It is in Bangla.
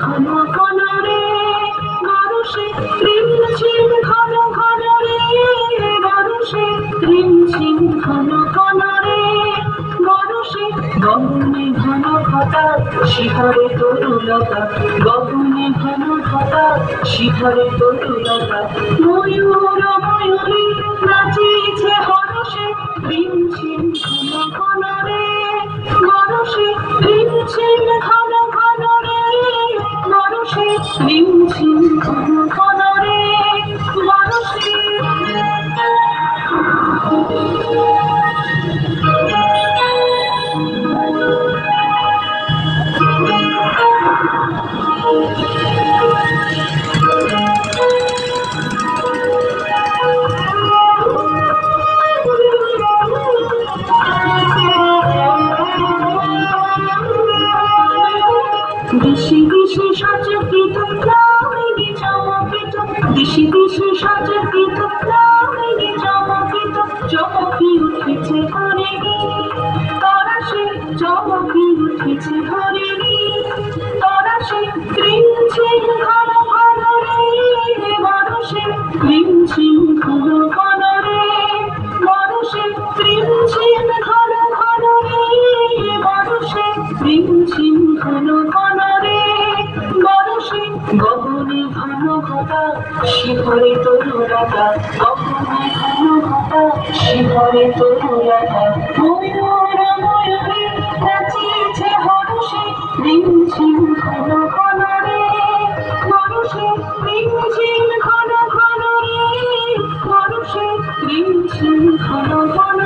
ঘন ঘন রে বরষে রিমঝিম ঘন ঘন রে বরষে গগনে ঘন ঘটা শিখরে তরুলতা, গগনে ঘন ঘটা শিখরে তরুলতা। ময়ূর, ময়ূরী দিশি দিশি সচকিত প্রাণী চমকিত দিশি দিশি সচকিত প্রাণী চমকিত চমকি উঠেছে করে তারা সে চমকি উঠেছে ধরে গগনে ঘন ঘটা, শিখরে তরুলতা গগনে ঘন ঘটা, শিখরে তরুলতা ময়ূর ময়ূরে নাচিছে হরষে, রিমঝিম ঘন ঘন রে। রিমঝিম ঘন ঘন রে। রিমঝিম ঘন ঘন